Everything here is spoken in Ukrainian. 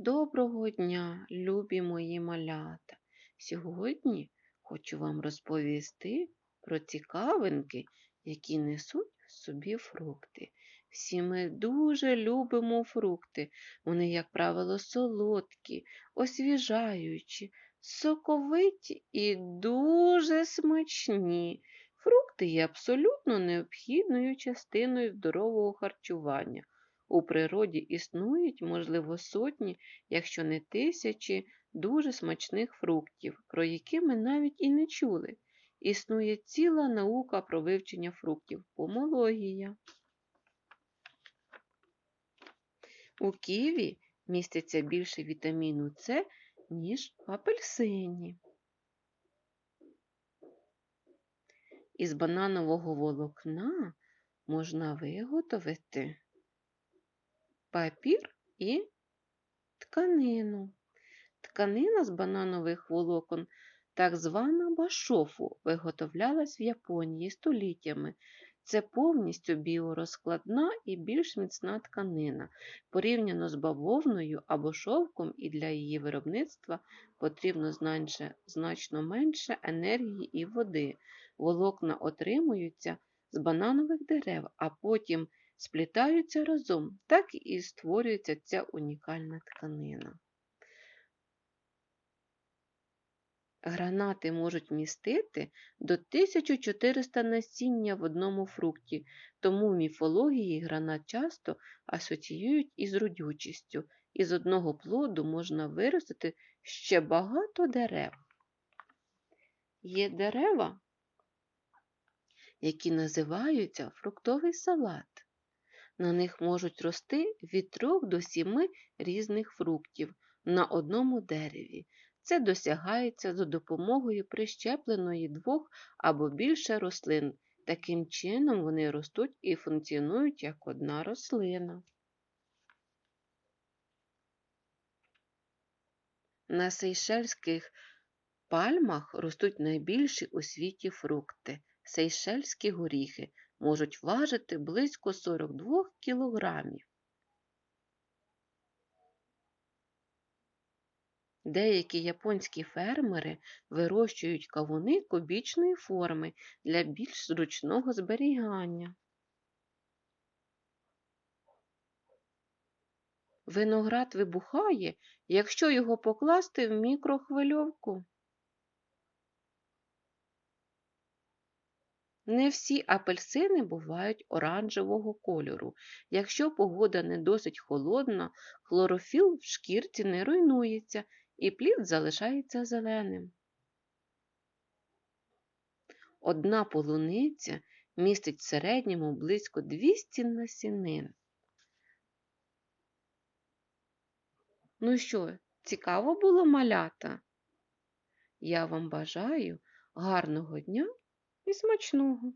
Доброго дня, любі мої малята! Сьогодні хочу вам розповісти про цікавинки, які несуть собі фрукти. Всі ми дуже любимо фрукти. Вони, як правило, солодкі, освіжаючі, соковиті і дуже смачні. Фрукти є абсолютно необхідною частиною здорового харчування. У природі існують, можливо, сотні, якщо не тисячі, дуже смачних фруктів, про які ми навіть і не чули. Існує ціла наука про вивчення фруктів помологія. У ківі міститься більше вітаміну С, ніж в апельсині. Із бананового волокна можна виготовити папір і тканину. Тканина з бананових волокон, так звана башофу, виготовлялась в Японії століттями. Це повністю біорозкладна і більш міцна тканина. Порівняно з бавовною або шовком, і для її виробництва потрібно значно менше енергії і води. Волокна отримуються з бананових дерев, а потім сплітаються разом, так і створюється ця унікальна тканина. Гранати можуть містити до 1400 насіння в одному фрукті, тому в міфології гранат часто асоціюють із родючістю. Із одного плоду можна виростити ще багато дерев. Є дерева, які називаються фруктовий салат. На них можуть рости від 3 до 7 різних фруктів на одному дереві. Це досягається за допомогою прищепленої двох або більше рослин. Таким чином вони ростуть і функціонують як одна рослина. На сейшельських пальмах ростуть найбільші у світі фрукти. Сейшельські горіхи можуть важити близько 42 кілограмів. Деякі японські фермери вирощують кавуни кубічної форми для більш зручного зберігання. Виноград вибухає, якщо його покласти в мікрохвильовку. Не всі апельсини бувають оранжевого кольору. Якщо погода не досить холодна, хлорофіл в шкірці не руйнується і плід залишається зеленим. Одна полуниця містить в середньому близько 200 насінин. Ну що, цікаво було малята? Я вам бажаю гарного дня і смачного!